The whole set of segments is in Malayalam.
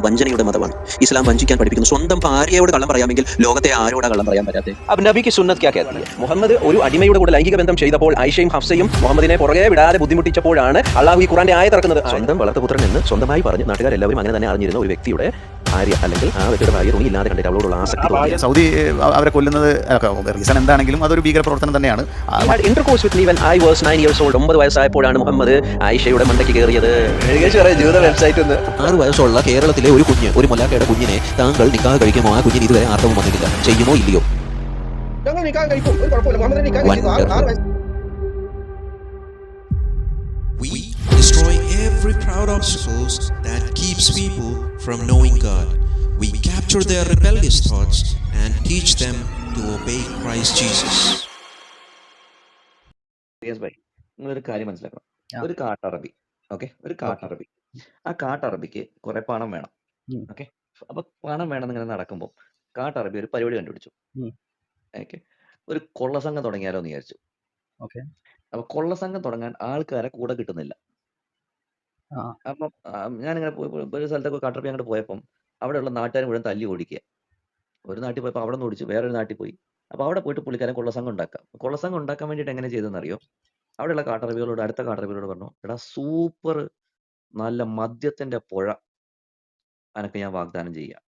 ഇസ്ലാം വഞ്ചനയുടെ മതമാണ്. ഇസ്ലാം വഞ്ചിക്കാൻ പഠിപ്പിക്കുന്നു. സ്വന്തം ഭാര്യയോട് കള്ളം പറയാമെങ്കിൽ ലോകത്തെ ആരോട് കള്ളം പറയാൻ പറ്റാത്തത് അബ് നബിക്ക് സുന്നത്ത് മുഹമ്മദ് ഒരു അടിമയുടെ കൂടെ ലൈംഗിക ബന്ധം ചെയ്തപ്പോൾ ഐഷയും ഹഫ്സയും മുഹമ്മദിനെ പുറകെ വിടാതെ ബുദ്ധിമുട്ടിച്ചപ്പോഴാണ് അള്ളാഹു ഈ ഖുറാന്റെ ആയ തുറക്കുന്നത് സ്വന്തം വളർത്തുപുത്രൻ എന്ന് സ്വന്തമായി പറഞ്ഞ് നാട്ടുകാരെല്ലാവരും അങ്ങനെ തന്നെ അറിഞ്ഞിരുന്ന ഒരു വ്യക്തിയുടെ ഭാര്യ അല്ലെങ്കിൽ ആ വ്യക്തിയുടെ ഭാര്യ തുണി ഇല്ലാതെ കണ്ടിട്ട് അവളോടുള്ള ആസക്തി സൗദി അവരെ കൊല്ലുന്നത് റീസൺ എന്താണെങ്കിലും അതൊരു ഭീകര പ്രവർത്തനം തന്നെയാണ് intercourse with me when I was nine years old ഒമ്പത് വയസ്സായപ്പോഴാണ് മുഹമ്മദ് ആയിഷയുടെ മണ്ടയ്ക്ക് കയറിയത്. ജീവിത വെബ്സൈറ്റ് ഒന്ന്. ആറ് വയസ്സുള്ള കേരളത്തിലെ ഒരു കുഞ്ഞ് ഒരു മുലാക്കയുടെ കുഞ്ഞിനെ താങ്കൾ നിക്കാഹ് കഴിക്കുമോ? ആ കുഞ്ഞിന് ഇതുവരെ ആർത്തവം വന്നിട്ടില്ല. ചെയ്യുമോ ഇല്ലയോ? ഞങ്ങൾ നിക്കാഹ് കഴിക്കും. ഒരു കുഴപ്പമില്ല. മുഹമ്മദിനെ നിൽക്കാൻ കഴിക്കും. ആറ് ആറ് വയസ്സ്. We destroy every proud obstacles that keeps people from knowing God. We capture their rebellious thoughts and teach them to obey Christ Jesus. നിങ്ങളൊരു കാര്യം മനസ്സിലാക്കണം. ഒരു കാട്ടറബി ഓക്കെ ഒരു കാട്ടറബി ആ കാട്ടറബിക്ക് കുറെ പണം വേണം ഓക്കെ അപ്പൊ പണം വേണം ഇങ്ങനെ നടക്കുമ്പോൾ കാട്ടറബി ഒരു പരിപാടി കണ്ടുപിടിച്ചു. ഓക്കെ ഒരു കൊള്ളസംഘം തുടങ്ങിയാലോ എന്ന് വിചാരിച്ചു. ഓക്കെ. അപ്പൊ കൊള്ളസംഘം തുടങ്ങാൻ ആൾക്കാരെ കൂടെ കിട്ടുന്നില്ല. അപ്പം ഞാനിങ്ങനെ പോയി പോയി ഒരു സ്ഥലത്തൊക്കെ കാട്ടറബി അങ്ങോട്ട് പോയപ്പം അവിടെയുള്ള നാട്ടുകാർ മുഴുവൻ തല്ലി ഓടിക്കുക. ഒരു നാട്ടിൽ പോയപ്പോൾ അവിടെ നിന്ന് ഓടിച്ചു വേറൊരു നാട്ടിൽ പോയി. അപ്പൊ അവിടെ പോയിട്ട് പുള്ളിക്കാരൻ കൊള്ളസംഘം ഉണ്ടാക്കാം. കൊള്ളസംഘം ഉണ്ടാക്കാൻ വേണ്ടിയിട്ട് എങ്ങനെ ചെയ്തെന്നറിയോ അവിടെയുള്ള കാട്ടറബികളോട് അടുത്ത കാട്ടറബികളോട് പറഞ്ഞു എടാ സൂപ്പർ നല്ല മദ്യത്തിന്റെ പുഴ. അനക്ക് ഞാൻ വാഗ്ദാനം ചെയ്യാം.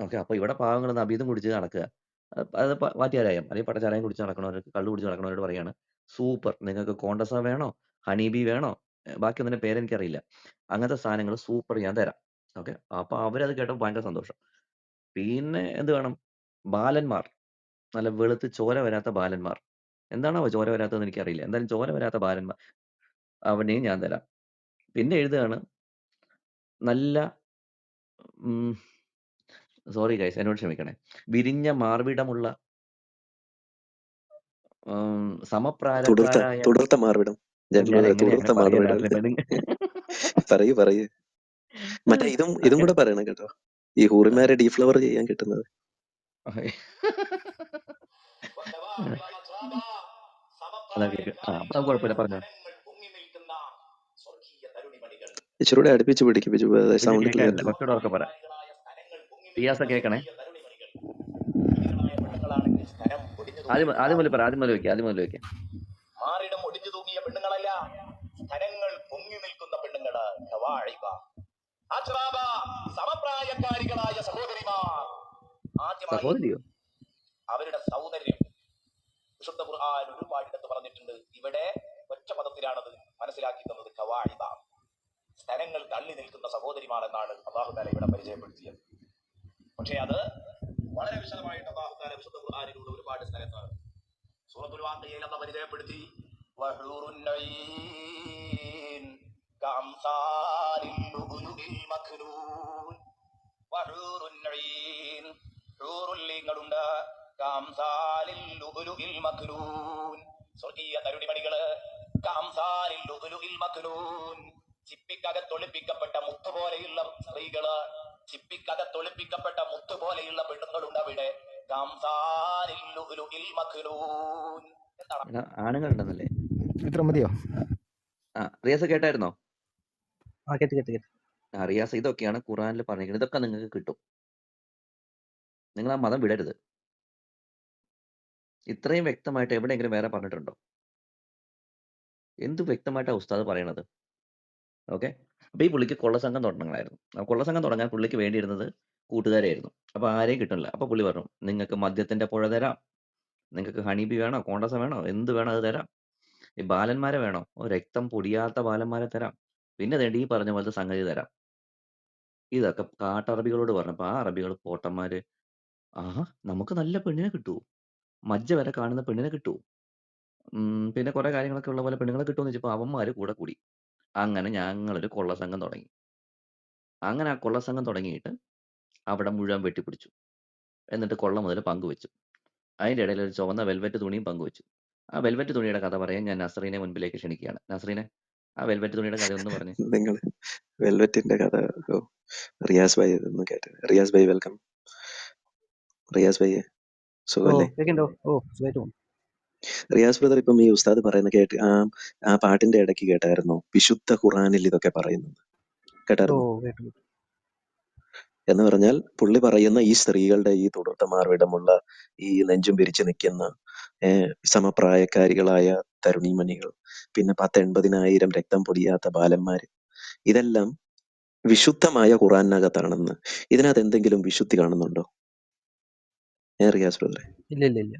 ഓക്കെ അപ്പൊ ഇവിടെ പാവങ്ങൾ നബീതും കുടിച്ച് നടക്കുക. അത് അത് അല്ലെങ്കിൽ പട്ടച്ചാരായം കുടിച്ച് നടക്കണവർക്ക് കള്ളു കുടിച്ച് നടക്കണവരോട് പറയാണ് സൂപ്പർ നിങ്ങൾക്ക് കോണ്ടസ വേണോ? ഹണീബി വേണോ? ഏഹ് ബാക്കിയൊന്നിന്റെ പേരെനിക്കറിയില്ല അങ്ങനത്തെ സാധനങ്ങൾ സൂപ്പർ ഞാൻ തരാം. ഓക്കെ. അപ്പൊ അവരത് കേട്ടപ്പോൾ ഭയങ്കര സന്തോഷം. പിന്നെ എന്ത് വേണം? ബാലന്മാർ. നല്ല വെളുത്ത് ചോര വരാത്ത ബാലന്മാർ. എന്താണോ ചോര വരാത്തതെന്ന് എനിക്കറിയില്ല. എന്തായാലും ചോര വരാത്ത ബാലന്മാർ. അവനെയും ഞാൻ തരാം. പിന്നെ എഴുതുകയാണ്. നല്ല സോറി ഗൈസ് എന്നോട് ക്ഷമിക്കണേ. വിരിഞ്ഞ മാർവിടമുള്ള സമപ്രായ മാർവിടം. ഞാൻ പറയാ പറയൂ. മറ്റേ ഇതും ഇതും കൂടെ പറയണം കേട്ടോ. ഈ ഹൂറിമാരെ ഡീഫ്ലവർ ചെയ്യാൻ കിട്ടുന്നത്. ഇച്ചിരൂടെ അടുപ്പിച്ച് പിടിക്കിപ്പിച്ചു സൗണ്ട് ക്ലിയർ കേക്കണേ ആദ്യം ആദ്യം മുതൽ പറ ആദ്യം മുതൽ വെക്കാം ആദ്യം മുതൽ വെക്കാം. സമപ്രായക്കാരികളായ സഹോദരിമാർ. ആദ്യമായി അവരുടെ സൗന്ദര്യം വിശുദ്ധ ഖുർആൻ ഒരുപാടിടത്ത് പറഞ്ഞിട്ടുണ്ട്. ഇവിടെ ഒറ്റ പദത്തിലാണത് മനസ്സിലാക്കി തന്നത് കവാഴിത. സ്ഥലങ്ങൾ തള്ളി നിൽക്കുന്ന സഹോദരിമാർ എന്നാണ് അള്ളാഹു താല ഇവിടെ പരിചയപ്പെടുത്തിയത്. പക്ഷേ അത് വളരെ വിശദമായിട്ട് അള്ളാഹു താല വിശുദ്ധ ഖുർആാനിലൂടെ ഒരുപാട് സ്ഥലത്ത് സൂറത്തുൽ വാഖിയയിൽ അള്ളാഹ് പരിചയപ്പെടുത്തി ലുഉലുഇൽ മക്നൂൻ വഹൂറുൻ നഈൻ. കാംസാലിൽ മഖ്ലൂൻ. സ്വർഗീയ കാംസാലിൽ മഖ്ലൂൻ. ചിപ്പിക്കകത്തൊളിപ്പിക്കപ്പെട്ട മുത്തു പോലെയുള്ള സ്ത്രീകൾ ചിപ്പിക്കകത്തൊളിപ്പിക്കപ്പെട്ട മുത്തു പോലെയുള്ള പെണ്ണുങ്ങളുണ്ട് അവിടെ. കാംസാലിൽ മഖ്ലൂൻ. എന്താണ്? ആണുങ്ങളുണ്ടെന്നല്ലേ? ഇത്ര മതിയോ? ആ റിയാസ് കേട്ടായിരുന്നോ? ആ ഇതൊക്കെയാണ് ഖുറാനിൽ പറഞ്ഞിരിക്കുന്നത്. ഇതൊക്കെ നിങ്ങൾക്ക് കിട്ടും. നിങ്ങൾ ആ മതം വിടരുത്. ഇത്രയും വ്യക്തമായിട്ട് എവിടെയെങ്കിലും വേറെ പറഞ്ഞിട്ടുണ്ടോ? എന്ത് വ്യക്തമായിട്ടാ ഉസ്താദ് പറയണത്? ഓക്കെ? അപ്പൊ ഈ പുള്ളിക്ക് കൊള്ളസംഘം തുടങ്ങണമായിരുന്നു. ആ കൊള്ളസംഘം തുടങ്ങാൻ പുള്ളിക്ക് വേണ്ടിയിരുന്നത് കൂട്ടുകാരായിരുന്നു. അപ്പൊ ആരെയും കിട്ടണില്ല. അപ്പൊ പുള്ളി പറഞ്ഞു നിങ്ങൾക്ക് മദ്യത്തിന്റെ പുഴ തരാം. നിങ്ങൾക്ക് ഹണിബി വേണോ? കോണ്ടസ വേണോ? എന്ത് വേണോ അത് തരാം. ഈ ബാലന്മാരെ വേണോ? രക്തം പൊടിയാത്ത ബാലന്മാരെ തരാം. പിന്നെ വേണ്ടി ഈ പറഞ്ഞ പോലത്തെ സംഗതി തരാം. ഇതൊക്കെ കാട്ടറബികളോട് പറഞ്ഞപ്പോ ആ അറബികൾ പോട്ടന്മാര് ആഹാ നമുക്ക് നല്ല പെണ്ണിനെ കിട്ടുവോ? മജ്ജ വരെ കാണുന്ന പെണ്ണിനെ കിട്ടുവോ ഉം പിന്നെ കുറെ കാര്യങ്ങളൊക്കെ ഉള്ള പോലെ പെണ്ണുങ്ങളെ കിട്ടുമെന്ന് വെച്ചപ്പോ അവന്മാര് കൂടെ കൂടി. അങ്ങനെ ഞങ്ങളൊരു കൊള്ളസംഘം തുടങ്ങി. അങ്ങനെ ആ കൊള്ളസംഘം തുടങ്ങിയിട്ട് അവിടെ മുഴുവൻ വെട്ടിപ്പിടിച്ചു. എന്നിട്ട് കൊള്ള മുതൽ പങ്കുവെച്ചു. അതിന്റെ ഇടയിൽ ഒരു ചുവന്ന വെൽവെറ്റ് തുണിയും പങ്കുവെച്ചു. ആ വെൽവെറ്റ് തുണിയുടെ കഥ പറയാൻ ഞാൻ നസ്രീനെ മുൻപിലേക്ക് ക്ഷണിക്കുകയാണ്. നസ്രീനെ ആ വെൽവെറ്റ് തുണിയുടെ കഥ ഒന്ന് പറഞ്ഞു. നിങ്ങൾ വെൽവെറ്റിന്റെ കഥ ഓ, റിയാസ് ഭായി ഒന്ന് കേട്ടെ. റിയാസ് ഭായി വെൽക്കം റിയാസ് ഭായി ഓ സുഖമല്ലേ കേൾക്കണ്ടോ ഓ സുഖമായിട്ട് പോകുന്നു റിയാസ് ബ്രദർ ഇപ്പം ഈ ഉസ്താദ് പറയുന്ന കേട്ട് ആ ആ പാട്ടിന്റെ ഇടയ്ക്ക് കേട്ടായിരുന്നു? വിശുദ്ധ ഖുറാനിൽ ഇതൊക്കെ പറയുന്നത്. ഓ കേട്ടായിരുന്നോ കേട്ടു കേട്ടു. എന്ന് പറഞ്ഞാൽ പുള്ളി പറയുന്ന ഈ സ്ത്രീകളുടെ ഈ തൊടുത്ത മാർവിടമുള്ള ഈ നെഞ്ചും പിരിച്ചു നിൽക്കുന്ന സമപ്രായക്കാരികളായ തരുണീമണികൾ പിന്നെ പത്ത് എൺപതിനായിരം രക്തം പൊടിയാത്ത ബാലന്മാര് ഇതെല്ലാം വിശുദ്ധമായ ഖുറാനകത്താണെന്ന്. ഇതിനകത്ത് എന്തെങ്കിലും വിശുദ്ധി കാണുന്നുണ്ടോ? ഏ റിയാസ് ബ്രദറെ. ഇല്ല ഇല്ല ഇല്ല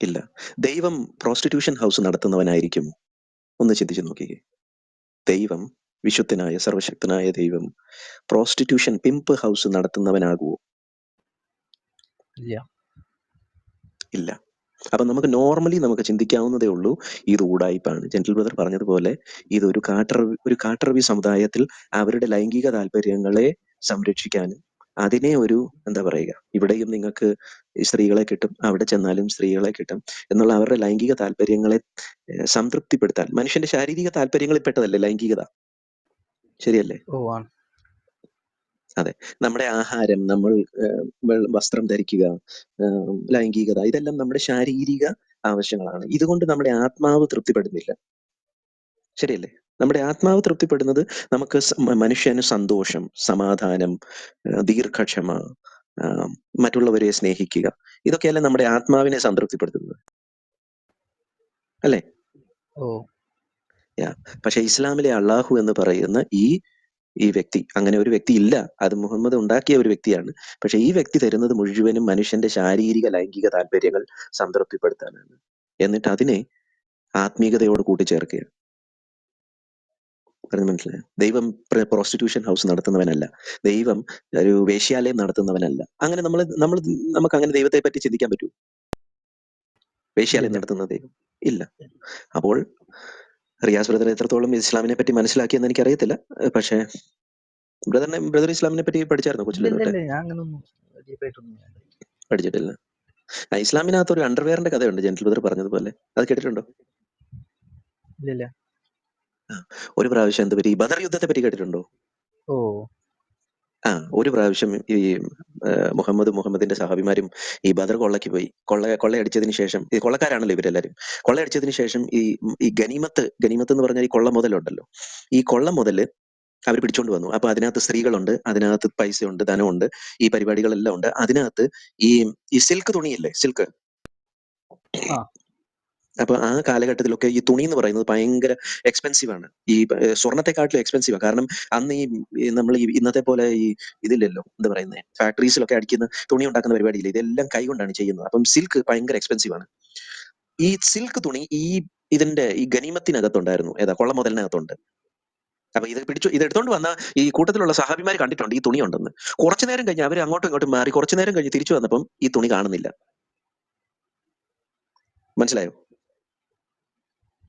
ഇല്ല. ദൈവം പ്രോസ്റ്റിറ്റ്യൂഷൻ ഹൗസ് നടത്തുന്നവനായിരിക്കും. ഒന്ന് ചിന്തിച്ചു നോക്കിക്കേ. ദൈവം വിശുദ്ധനായ സർവശക്തനായ ദൈവം പ്രോസ്റ്റിറ്റ്യൂഷൻ പിമ്പ് ഹൗസ് നടത്തുന്നവനാകുമോ ഇല്ല. ഇല്ല. അപ്പൊ നമുക്ക് നോർമലി നമുക്ക് ചിന്തിക്കാവുന്നതേ ഉള്ളൂ ഇത് ഊടായ്പാണ്. ജെന്റിൽ ബ്രദർ പറഞ്ഞതുപോലെ ഇത് ഒരു കാട്ടറവി ഒരു കാട്ടറവി സമുദായത്തിൽ അവരുടെ ലൈംഗിക താല്പര്യങ്ങളെ സംരക്ഷിക്കാനും അതിനെ ഒരു എന്താ പറയുക ഇവിടെയും നിങ്ങൾക്ക് സ്ത്രീകളെ കിട്ടും അവിടെ ചെന്നാലും സ്ത്രീകളെ കിട്ടും എന്നുള്ള അവരുടെ ലൈംഗിക താല്പര്യങ്ങളെ സംതൃപ്തിപ്പെടുത്താൻ. മനുഷ്യന്റെ ശാരീരിക താല്പര്യങ്ങളിൽ പെട്ടതല്ലേ ലൈംഗികത? ശരിയല്ലേ? ഓ ആണ്. നമ്മുടെ ആഹാരം നമ്മൾ വസ്ത്രം ധരിക്കുക ലൈംഗികത ഇതെല്ലാം നമ്മുടെ ശാരീരിക ആവശ്യങ്ങളാണ്. ഇതുകൊണ്ട് നമ്മുടെ ആത്മാവ് തൃപ്തിപ്പെടുന്നില്ല. ശരിയല്ലേ? നമ്മുടെ ആത്മാവ് തൃപ്തിപ്പെടുന്നത് നമുക്ക് മനുഷ്യന് സന്തോഷം സമാധാനം ദീർഘക്ഷമ മറ്റുള്ളവരെ സ്നേഹിക്കുക. ഇതൊക്കെയല്ലേ നമ്മുടെ ആത്മാവിനെ സംതൃപ്തിപ്പെടുത്തുന്നത്. അല്ലേ? ഓ. പക്ഷെ ഇസ്ലാമിലെ അള്ളാഹു എന്ന് പറയുന്ന ഈ ഈ വ്യക്തി അങ്ങനെ ഒരു വ്യക്തി ഇല്ല. അത് മുഹമ്മദ് ഉണ്ടാക്കിയ ഒരു വ്യക്തിയാണ്. പക്ഷെ ഈ വ്യക്തി തരുന്നത് മുഴുവനും മനുഷ്യന്റെ ശാരീരിക ലൈംഗിക താല്പര്യങ്ങൾ സംതൃപ്തിപ്പെടുത്താനാണ്. എന്നിട്ട് അതിനെ ആത്മീയതയോട് കൂട്ടിച്ചേർക്കുക പറഞ്ഞു മനസ്സിലായോ? ദൈവം പ്രോസ്റ്റിറ്റ്യൂഷൻ ഹൗസ് നടത്തുന്നവനല്ല. ദൈവം ഒരു വേശ്യാലയം നടത്തുന്നവനല്ല. അങ്ങനെ നമ്മൾ നമ്മൾ നമുക്ക് അങ്ങനെ ദൈവത്തെ പറ്റി ചിന്തിക്കാൻ പറ്റൂ വേശ്യാലയം നടത്തുന്ന ദൈവം ഇല്ല. അപ്പോൾ റിയാസ് ബ്രദർ എത്രത്തോളം ഇസ്ലാമിനെ പറ്റി മനസ്സിലാക്കിയെന്ന് എനിക്കറിയത്തില്ല. പക്ഷേ ബ്രദറിനെ ബ്രദർ ഇസ്ലാമിനെ പറ്റി പഠിച്ചായിരുന്നു കൊച്ചിലെ പഠിച്ചിട്ടില്ല. ഇസ്ലാമിനകത്ത് ഒരു അണ്ടർവെയറിന്റെ കഥയുണ്ട് ജെന്റിൽ ബ്രദർ പറഞ്ഞതുപോലെ. അത് കേട്ടിട്ടുണ്ടോ? ഒരു പ്രാവശ്യം എന്താ പറ്റി ബദർ യുദ്ധത്തെ പറ്റി കേട്ടിട്ടുണ്ടോ? ഓ. ആ ഒരു പ്രാവശ്യം ഈ മുഹമ്മദ് മുഹമ്മദിന്റെ സഹാബിമാരും ഈ ബദർ കൊള്ളയ്ക്ക് പോയി. കൊള്ള കൊള്ളയടിച്ചതിന് ശേഷം ഈ കൊള്ളക്കാരാണല്ലോ ഇവരെല്ലാരും. കൊള്ളയടിച്ചതിന് ശേഷം ഈ ഈ ഗനിമത്ത് ഗനിമത്ത് എന്ന് പറഞ്ഞാൽ ഈ കൊള്ള മുതലുണ്ടല്ലോ. ഈ കൊള്ള മുതൽ അവർ പിടിച്ചോണ്ട് വന്നു. അപ്പൊ അതിനകത്ത് സ്ത്രീകളുണ്ട് അതിനകത്ത് പൈസയുണ്ട് ധനമുണ്ട് ഈ പരിപാടികളെല്ലാം ഉണ്ട്. അതിനകത്ത് ഈ ഈ സിൽക്ക് തുണിയല്ലേ സിൽക്ക്? ആ. അപ്പൊ ആ കാലഘട്ടത്തിലൊക്കെ ഈ തുണി എന്ന് പറയുന്നത് ഭയങ്കര എക്സ്പെൻസീവ് ആണ്. ഈ സ്വർണത്തെക്കാട്ടിലും സ്വർണത്തെക്കാട്ടിലും എക്സ്പെൻസീവ് ആണ് കാരണം അന്ന് ഈ നമ്മൾ ഈ ഇന്നത്തെ പോലെ ഈ ഇതില്ലല്ലോ. എന്താ പറയുന്നത് ഫാക്ടറീസിലൊക്കെ അടിക്കുന്ന തുണി ഉണ്ടാക്കുന്ന പരിപാടിയില്ല? ഇതെല്ലാം കൈകൊണ്ടാണ് ചെയ്യുന്നത്. അപ്പം സിൽക്ക് ഭയങ്കര എക്സ്പെൻസീവ് ആണ്. ഈ സിൽക്ക് തുണി ഈ ഇതിന്റെ ഈ ഗനിമത്തിനകത്തുണ്ടായിരുന്നു. ഏതാ? കൊള്ള മുതലിനകത്തുണ്ട്. അപ്പൊ ഇത് പിടിച്ചു ഇത് എടുത്തോണ്ട് വന്ന ഈ കൂട്ടത്തിലുള്ള സഹാബിമാർ കണ്ടിട്ടുണ്ട് ഈ തുണി ഉണ്ടെന്ന്. കുറച്ചു നേരം കഴിഞ്ഞ് അവർ അങ്ങോട്ടും ഇങ്ങോട്ടും മാറി കുറച്ചു നേരം കഴിഞ്ഞ് തിരിച്ചു വന്നപ്പം ഈ തുണി കാണുന്നില്ല. മനസ്സിലായോ?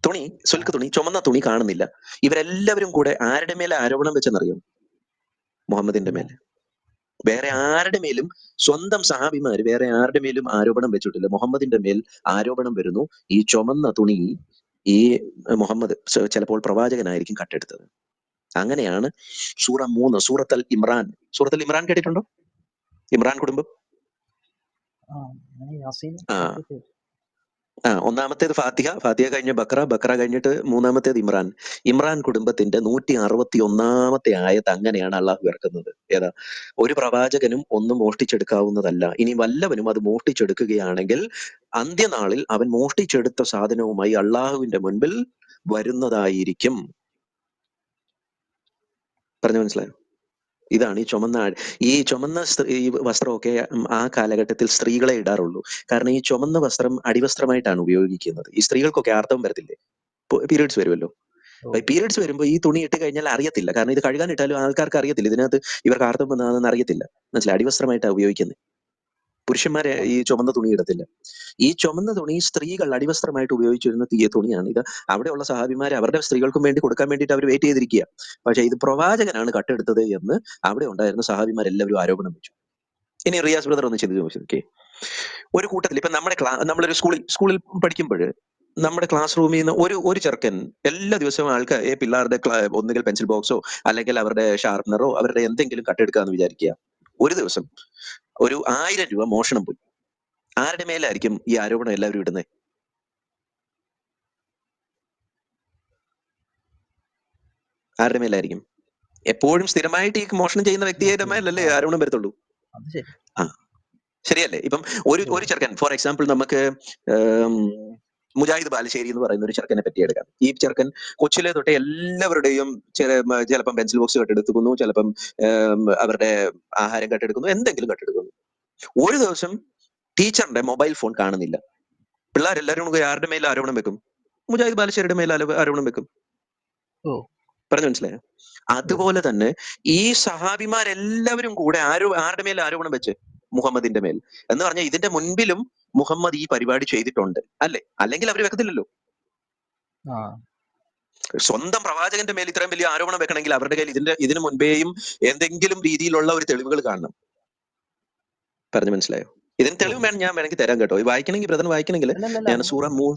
തുണി സുൽക്ക് തുണി ചുമന്ന തുണി കാണുന്നില്ല. ഇവരെല്ലാവരും കൂടെ ആരുടെ മേലെ ആരോപണം വെച്ചെന്നറിയോ? മുഹമ്മദിന്റെ മേലെ. വേറെ ആരുടെ മേലും സ്വന്തം സഹാബിമാര് വേറെ ആരുടെ മേലും ആരോപണം വെച്ചിട്ടില്ല. മുഹമ്മദിന്റെ മേൽ ആരോപണം വരുന്നു. ഈ ചുമന്ന തുണി ഈ മുഹമ്മദ് ചിലപ്പോൾ പ്രവാചകനായിരിക്കും കട്ടെടുത്തത്. അങ്ങനെയാണ് സൂറ മൂന്ന് സൂറത്തൽ ഇമ്രാൻ. സൂറത്തൽ ഇമ്രാൻ കേട്ടിട്ടുണ്ടോ? ഇമ്രാൻ കുടുംബം? ആ ആ. ഒന്നാമത്തേത് ഫാത്തിഹ. ഫാത്തിഹ കഴിഞ്ഞ ബക്ര. ബക്ര കഴിഞ്ഞിട്ട് മൂന്നാമത്തേത് ഇമ്രാൻ. ഇമ്രാൻ കുടുംബത്തിന്റെ നൂറ്റി അറുപത്തി ഒന്നാമത്തെ ആയത്ത് അങ്ങനെയാണ് അള്ളാഹു ഇറക്കുന്നത്. ഏതാ? ഒരു പ്രവാചകനും ഒന്നും മോഷ്ടിച്ചെടുക്കാവുന്നതല്ല. ഇനി വല്ലവനും അത് മോഷ്ടിച്ചെടുക്കുകയാണെങ്കിൽ അന്ത്യനാളിൽ അവൻ മോഷ്ടിച്ചെടുത്ത സാധനവുമായി അള്ളാഹുവിന്റെ മുൻപിൽ വരുന്നതായിരിക്കും. പറഞ്ഞു മനസ്സിലായോ? ഇതാണ് ഈ ചുമന്ന ഈ ചുമന്ന സ്ത്രീ- ഈ വസ്ത്രമൊക്കെ ആ കാലഘട്ടത്തിൽ സ്ത്രീകളെ ഇടാറുള്ളൂ. കാരണം ഈ ചുമന്ന വസ്ത്രം അടിവസ്ത്രമായിട്ടാണ് ഉപയോഗിക്കുന്നത്. ഈ സ്ത്രീകൾക്കൊക്കെ ആർത്തവം വരത്തില്ലേ? പീരീഡ്സ് വരുമല്ലോ. പീരീഡ്സ് വരുമ്പോൾ ഈ തുണി ഇട്ട് കഴിഞ്ഞാൽ അറിയത്തില്ല. കാരണം ഇത് കഴുകാൻ ഇട്ടാലും ആൾക്കാർക്ക് അറിയത്തില്ല. ഇതിനകത്ത് ഇവർക്ക് ആർത്തവം വന്നതാണെന്ന് അറിയത്തില്ല. മനസ്സിലായി? അടിവസ്ത്രമായിട്ടാണ് ഉപയോഗിക്കുന്നത്. പുരുഷന്മാരെ ഈ ചുമന്ന തുണി ഇടത്തില്ല. ഈ ചുമന്ന തുണി സ്ത്രീകൾ അടിവസ്ത്രമായിട്ട് ഉപയോഗിച്ചിരുന്ന തീയ തുണിയാണ് ഇത്. അവിടെയുള്ള സഹാബിമാർ അവരുടെ സ്ത്രീകൾക്കും വേണ്ടി കൊടുക്കാൻ വേണ്ടിയിട്ട് അവർ വെയിറ്റ് ചെയ്തിരിക്കുക പക്ഷേ ഇത് പ്രവാചകനാണ് കട്ടെടുത്തത് എന്ന് അവിടെ ഉണ്ടായിരുന്ന സഹാബിമാരെല്ലാവരും ആരോപണം വെച്ചു. ഇനി റിയാസ് ബ്രദർ ഒന്ന് ചിന്തിച്ച് നോക്കി ഒരു കൂട്ടത്തിൽ ഇപ്പൊ നമ്മുടെ ക്ലാ നമ്മളൊരു സ്കൂളിൽ സ്കൂളിൽ പഠിക്കുമ്പോൾ നമ്മുടെ ക്ലാസ് റൂമിൽ നിന്ന് ഒരു ഒരു ചെറുക്കൻ എല്ലാ ദിവസവും ആൾക്കാർ ഈ പിള്ളേരുടെ ഒന്നുകിൽ പെൻസിൽ ബോക്സോ അല്ലെങ്കിൽ അവരുടെ ഷാർപ്പനറോ അവരുടെ എന്തെങ്കിലും കട്ടെടുക്കാന്ന് വിചാരിക്കുക. ഒരു ദിവസം ഒരു ആയിരം രൂപ മോഷണം പോയി. ആരുടെ മേലായിരിക്കും ഈ ആരോപണം എല്ലാവരും ഇടുന്നത് ആരുടെ മേലായിരിക്കും? എപ്പോഴും സ്ഥിരമായിട്ട് ഈ മോഷണം ചെയ്യുന്ന വ്യക്തിയുടെ മേലല്ലേ ആരോപണം വരത്തുള്ളൂ? ആ. ശരിയല്ലേ? ഇപ്പം ഒരു ഒരു ചെറുക്കൻ ഫോർ എക്സാമ്പിൾ നമുക്ക് മുജാഹിദ് ബാലശ്ശേരി എന്ന് പറയുന്ന ഒരു ചെറുക്കനെ പറ്റി എടുക്കാം. ഈ ചെറുക്കൻ കൊച്ചിലെ തൊട്ട് എല്ലാവരുടെയും ചിലപ്പം പെൻസിൽ ബോക്സ് കെട്ടെടുക്കുന്നു ചിലപ്പം അവരുടെ ആഹാരം കെട്ടെടുക്കുന്നു എന്തെങ്കിലും കെട്ടെടുക്കുന്നു. ഒരു ദിവസം ടീച്ചറിന്റെ മൊബൈൽ ഫോൺ കാണുന്നില്ല. പിള്ളേരെല്ലാവരും കൂടി ആരുടെ മേൽ ആരോപണം വെക്കും? മുജാഹിദ് ബാലശ്ശേരിയുടെ മേൽ ആരോ- ആരോപണം വെക്കും. ഓ. പറഞ്ഞു മനസ്സിലായോ? അതുപോലെ തന്നെ ഈ സഹാബിമാരെല്ലാവരും കൂടെ ആരോ ആരുടെ മേൽ ആരോപണം വെച്ച് മുഹമ്മദിന്റെ മേൽ. എന്ന് പറഞ്ഞാൽ ഇതിന്റെ മുൻപിലും മുഹമ്മദ് ഈ പരിപാടി ചെയ്തിട്ടുണ്ട്. അല്ലെ? അല്ലെങ്കിൽ അവർ വെക്കത്തില്ലല്ലോ. സ്വന്തം പ്രവാചകന്റെ മേൽ ഇത്രയും വലിയ ആരോപണം വെക്കണമെങ്കിൽ അവരുടെ കയ്യിൽ ഇതിന്റെ ഇതിനു മുൻപേയും എന്തെങ്കിലും രീതിയിലുള്ള ഒരു തെളിവുകൾ കാണണം. പറഞ്ഞു മനസ്സിലായോ? ഇതിന് തെളിവ് വേണം ഞാൻ വേണമെങ്കിൽ തരാം കേട്ടോ. വായിക്കണമെങ്കിൽ ബ്രദർ വായിക്കണമെങ്കിൽ ഞാൻ സൂറ മൂ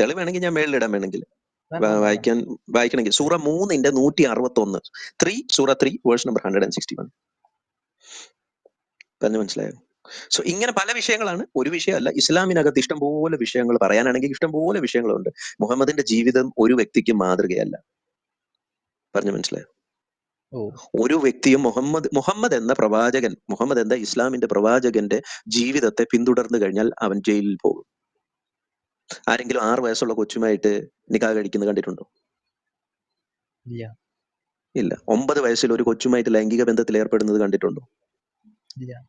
തെളിവ് വേണമെങ്കിൽ ഞാൻ മേളിലിടാൻ വേണമെങ്കിൽ. വായിക്കാൻ വായിക്കണമെങ്കിൽ. സൂറ മൂന്നിന്റെ നൂറ്റി അറുപത്തി ഒന്ന് three Sura three verse number hundred and sixty one പറഞ്ഞു മനസ്സിലായോ? സോ ഇങ്ങനെ പല വിഷയങ്ങളാണ്. ഒരു വിഷയമല്ല. ഇസ്ലാമിനകത്ത് ഇഷ്ടംപോലെ വിഷയങ്ങൾ പറയാനാണെങ്കിൽ ഇഷ്ടംപോലെ വിഷയങ്ങളുണ്ട്. മുഹമ്മദിന്റെ ജീവിതം ഒരു വ്യക്തിക്ക് മാതൃകയല്ല. പറഞ്ഞു മനസ്സിലായോ? ഒരു വ്യക്തിയും മുഹമ്മദ് മുഹമ്മദ് എന്ന പ്രവാചകൻ മുഹമ്മദ് എന്ന ഇസ്ലാമിന്റെ പ്രവാചകന്റെ ജീവിതത്തെ പിന്തുടർന്നു കഴിഞ്ഞാൽ അവൻ ജയിലിൽ പോകും. ആരെങ്കിലും ആറു വയസ്സുള്ള കൊച്ചുമായിട്ട് നിക്കാ കഴിക്കുന്നത് കണ്ടിട്ടുണ്ടോ? ഇല്ല. ഇല്ല. ഒമ്പത് വയസ്സിൽ ഒരു കൊച്ചുമായിട്ട് ലൈംഗിക ബന്ധത്തിൽ ഏർപ്പെടുന്നത് കണ്ടിട്ടുണ്ടോ? ഇല്ല.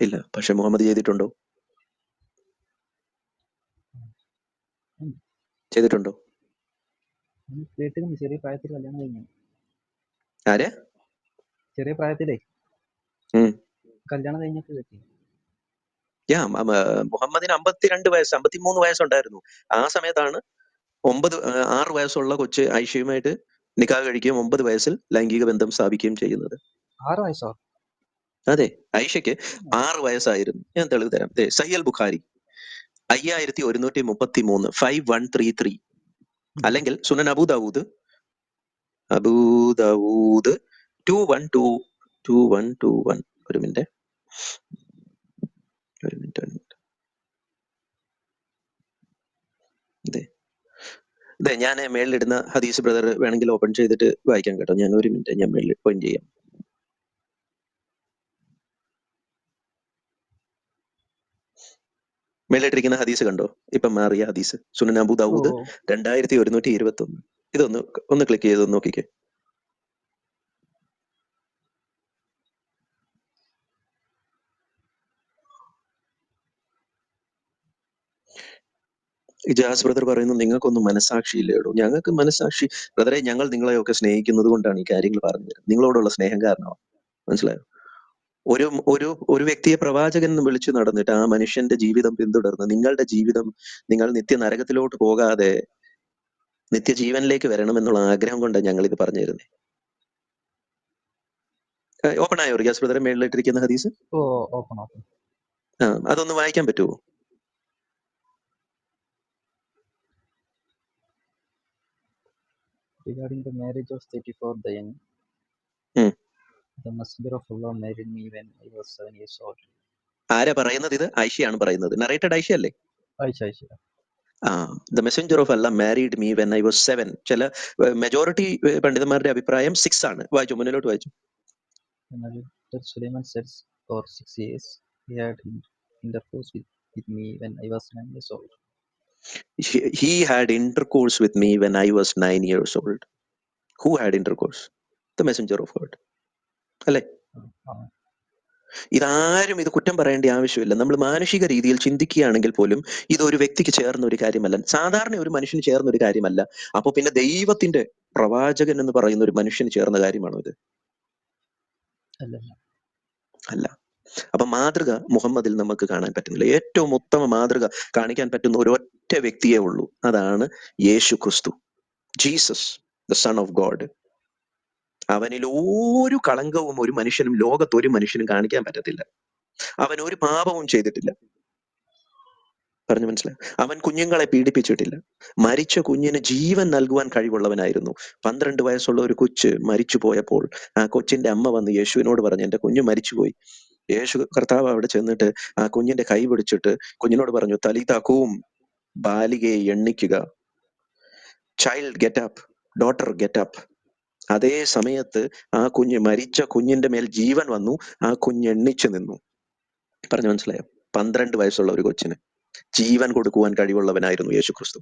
ഇല്ല. പക്ഷെ മുഹമ്മദ് ചെയ്തിട്ടുണ്ടോ? ഉം. ചെയ്തിട്ടുണ്ടോ? ഉം, കേട്ടിരുന്നു ചെറിയ പ്രായത്തിൽ കല്യാണം കഴിഞ്ഞു. ആരെ? ചെറിയ പ്രായത്തിലേ. ഉം. കല്യാണം കഴിഞ്ഞൊക്കെ കേട്ടി. യാ മ- മ- മുഹമ്മദിന് അമ്പത്തിരണ്ട് വയസ്സ് അമ്പത്തിമൂന്ന് വയസ്സുണ്ടായിരുന്നു. ആ സമയത്താണ് ഒമ്പത് ആ, ആറ് വയസ്സുള്ള കൊച്ച് ഐഷയുമായിട്ട് നിക്കാഹ് കഴിക്കുകയും ഒമ്പത് വയസ്സിൽ ലൈംഗിക ബന്ധം സ്ഥാപിക്കുകയും ചെയ്യുന്നത്. ആറ് വയസ്സോ? അതെ ഐഷയ്ക്ക് ആറ് വയസ്സായിരുന്നു. ഞാൻ തെളിവ് തരാം. ദേ, സഹിയൽ ബുഖാരി. അയ്യായിരത്തി ഒരുന്നൂറ്റി മുപ്പത്തി മൂന്ന് ഫൈവ് വൺ ത്രീ ത്രീ. അല്ലെങ്കിൽ Sunan Abu Dawud Abu Dawud two one two two one two one ഒരു മിനിറ്റ്. ഒരു മിനിറ്റ് ഒരു മിനിറ്റ്. ഇതേ അതെ ഞാൻ മേളിലിടുന്ന ഹദീസ് ബ്രദർ വേണമെങ്കിൽ ഓപ്പൺ ചെയ്തിട്ട് വായിക്കാം കേട്ടോ. ഞാൻ ഒരു മിനിറ്റ് ഞാൻ മേളിൽ പോയിന്റ് ചെയ്യാം. മേളിലിട്ടിരിക്കുന്ന ഹദീസ് കണ്ടോ? ഇപ്പം മാറിയ ഹദീസ്. സുനൻ അബു ദൗദ് ദാവൂദ് രണ്ടായിരത്തി ഒരുന്നൂറ്റി ഇരുപത്തി ഒന്ന് ഇതൊന്ന് ഒന്ന് ക്ലിക്ക് ചെയ്ത് നോക്കിക്കേ. ഇജാസ് ബ്രദർ പറയുന്നു നിങ്ങൾക്കൊന്നും മനസാക്ഷിയില്ലേടോ ഞങ്ങൾക്ക് മനസാക്ഷി ബ്രദറെ ഞങ്ങൾ നിങ്ങളെയൊക്കെ സ്നേഹിക്കുന്നത് കൊണ്ടാണ് ഈ കാര്യങ്ങൾ പറഞ്ഞു തരുന്നത് നിങ്ങളോടുള്ള സ്നേഹം കാരണമാണ് മനസ്സിലായോ? ഒരു ഒരു ഒരു വ്യക്തിയെ പ്രവാചകൻ എന്ന് വിളിച്ചു നടന്നിട്ട് ആ മനുഷ്യന്റെ ജീവിതം പിന്തുടർന്ന് നിങ്ങളുടെ ജീവിതം നിങ്ങൾ നിത്യ നരകത്തിലോട്ട് പോകാതെ നിത്യജീവനിലേക്ക് വരണം എന്നുള്ള ആഗ്രഹം കൊണ്ട് ഞങ്ങൾ ഇത് പറഞ്ഞു തരുന്നത് ഓപ്പൺ ആയോ റിയാസ് ബ്രദറെ മേളിലിട്ടിരിക്കുന്ന ഹദീസ്? ആ അതൊന്ന് വായിക്കാൻ പറ്റുമോ regarding the marriage of 34 the young. ഉം. The messenger of Allah married me when I was seven years old. ആരാ പറയുന്നത് ഇത്? ഐഷയാണ് പറയുന്നത്. നറേറ്റഡ് ഐഷ അല്ലേ? ആയിഷ ആയിഷ ആ the messenger of Allah married me when I was seven ചില മെജോറിറ്റി പണ്ഡിതന്മാരുടെ അഭിപ്രായം സിക്സ് ആണ്. വായിച്ചു മുന്നിലോട്ട് വായിച്ചു. when I Suleiman said for six years he had intercourse with, with me when I was nine years old. He had intercourse with me when I was nine years old who had intercourse the messenger of God അല്ലെ? ഇതാരും ഇത് കുറ്റം പറയേണ്ട ആവശ്യമില്ല. നമ്മൾ മാനുഷിക രീതിയിൽ ചിന്തിക്കുകയാണെങ്കിൽ പോലും ഇത് ഒരു വ്യക്തിക്ക് ചേർന്ന ഒരു കാര്യമല്ല. സാധാരണ ഒരു മനുഷ്യന് ചേർന്ന ഒരു കാര്യമല്ല. അപ്പൊ പിന്നെ ദൈവത്തിന്റെ പ്രവാചകൻ എന്ന് പറയുന്ന ഒരു മനുഷ്യന് ചേർന്ന കാര്യമാണോ ഇത്? അല്ല. അപ്പൊ മാതൃക മുഹമ്മദിൽ നമുക്ക് കാണാൻ പറ്റുന്നില്ല. ഏറ്റവും ഉത്തമ മാതൃക കാണിക്കാൻ പറ്റുന്ന ഒരു ഒറ്റ വ്യക്തിയേ ഉള്ളൂ. അതാണ് യേശു ക്രിസ്തു. Jesus the son of God. അവനിൽ ഒരു കളങ്കവും ഒരു മനുഷ്യനും ലോകത്ത് ഒരു മനുഷ്യനും കാണിക്കാൻ പറ്റത്തില്ല. അവൻ ഒരു പാപവും ചെയ്തിട്ടില്ല. പറഞ്ഞു മനസ്സിലായി? അവൻ കുഞ്ഞുങ്ങളെ പീഡിപ്പിച്ചിട്ടില്ല. മരിച്ച കുഞ്ഞിന് ജീവൻ നൽകുവാൻ കഴിവുള്ളവനായിരുന്നു. പന്ത്രണ്ട് വയസ്സുള്ള ഒരു കൊച്ച് മരിച്ചു പോയപ്പോൾ ആ കൊച്ചിന്റെ അമ്മ വന്ന് യേശുവിനോട് പറഞ്ഞു എന്റെ കുഞ്ഞ് മരിച്ചുപോയി. യേശു കർത്താവ് അവിടെ ചെന്നിട്ട് ആ കുഞ്ഞിന്റെ കൈ പിടിച്ചിട്ട് കുഞ്ഞിനോട് പറഞ്ഞു തലിതാക്കും ബാലികയെ എണ്ണിക്കുക. Child get up daughter get up അതേ സമയത്ത് ആ കുഞ്ഞ് മരിച്ച കുഞ്ഞിന്റെ മേൽ ജീവൻ വന്നു ആ കുഞ്ഞ് എണ്ണിച്ചു നിന്നു. പറഞ്ഞു മനസ്സിലായോ? പന്ത്രണ്ട് വയസ്സുള്ള ഒരു കൊച്ചിന് ജീവൻ കൊടുക്കുവാൻ കഴിവുള്ളവനായിരുന്നു യേശു ക്രിസ്തു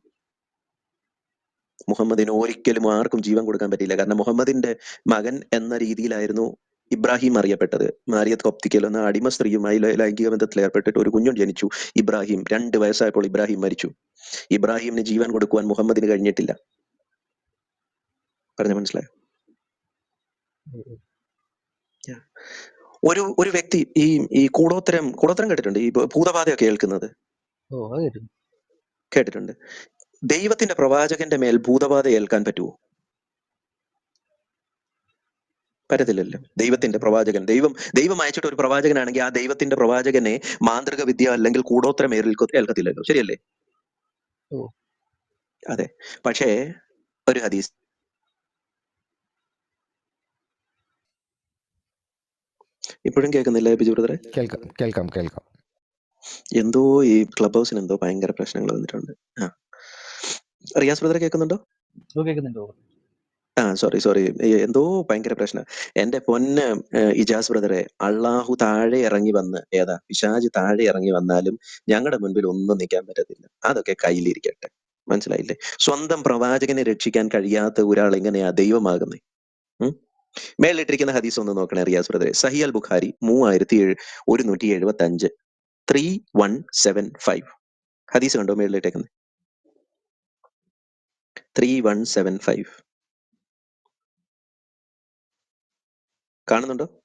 മുഹമ്മദിന് ഒരിക്കലും ആർക്കും ജീവൻ കൊടുക്കാൻ പറ്റിയില്ല. കാരണം മുഹമ്മദിന്റെ മകൻ എന്ന രീതിയിലായിരുന്നു ഇബ്രാഹിം അറിയപ്പെട്ടത്. മാരിയത്ത് കോപ്തിക്കൽ എന്ന അടിമ സ്ത്രീയുമായി ലൈംഗിക ബന്ധത്തിൽ ഏർപ്പെട്ടിട്ട് ഒരു കുഞ്ഞും ജനിച്ചു. ഇബ്രാഹിം രണ്ട് വയസ്സായപ്പോൾ ഇബ്രാഹിം മരിച്ചു. ഇബ്രാഹിമിന് ജീവൻ കൊടുക്കുവാൻ മുഹമ്മദിന് കഴിഞ്ഞിട്ടില്ല. പറഞ്ഞു മനസ്സിലായോ? ഒരു ഒരു വ്യക്തി ഈ ഈ കൂടോത്തരം കൂടോത്തരം കേട്ടിട്ടുണ്ട്? ഈ ഭൂതബാധയൊക്കെ കേൾക്കുന്നത്? ഓ അത് കേട്ടു കേട്ടിട്ടുണ്ട്. ദൈവത്തിന്റെ പ്രവാചകന്റെ മേൽ ഭൂതബാധ ഏൽക്കാൻ പറ്റുമോ പറ്റത്തില്ലല്ലോ. ദൈവത്തിന്റെ പ്രവാചകൻ ദൈവം ദൈവം അയച്ചിട്ട് ഒരു പ്രവാചകനാണെങ്കിൽ ആ ദൈവത്തിന്റെ പ്രവാചകനെ മാന്ത്രിക വിദ്യ അല്ലെങ്കിൽ കൂടോത്തരം ഏൽക്ക- ഏൽക്കത്തില്ലല്ലോ. ശരിയല്ലേ? ഓ. അതെ. പക്ഷേ ഒരു ഹദീസ് ഇപ്പോഴും കേൾക്കുന്നില്ല ബിജു ബ്രദറെ? കേൾക്കാം കേൾക്കാം കേൾക്കാം. എന്തോ ഈ ക്ലബ് ഹൗസിന് എന്തോ ഭയങ്കര പ്രശ്നങ്ങൾ വന്നിട്ടുണ്ട്. ആ. റിയാസ് ബ്രദറെ കേൾക്കുന്നുണ്ടോ? കേൾക്കുന്നുണ്ടോ ആ സോറി സോറി. എന്തോ ഭയങ്കര പ്രശ്നം. എന്റെ പൊന്ന് ഇജാസ് ബ്രദറെ അള്ളാഹു താഴെ ഇറങ്ങി വന്ന് ഏതാ പിശാജ് താഴെ ഇറങ്ങി വന്നാലും ഞങ്ങളുടെ മുൻപിൽ ഒന്നും നിൽക്കാൻ പറ്റത്തില്ല. അതൊക്കെ കയ്യിലിരിക്കട്ടെ. മനസ്സിലായില്ലേ? സ്വന്തം പ്രവാചകനെ രക്ഷിക്കാൻ കഴിയാത്ത ഒരാൾ എങ്ങനെയാ ദൈവമാകുന്നത് ഉം മേളിലിട്ടിരിക്കുന്ന ഹദീസ് ഒന്ന് നോക്കണേ റിയാസ് ബ്രദറെ. സഹി അൽ ബുഖാരി മൂവായിരത്തി ഏഴ് ഒരുന്നൂറ്റി എഴുപത്തി അഞ്ച് ത്രീ വൺ സെവൻ ഫൈവ്. ഹദീസ് കണ്ടോ മേളിലിട്ടേക്കുന്നത് ത്രീ വൺ സെവൻ ഫൈവ്. കാണുന്നുണ്ടോ?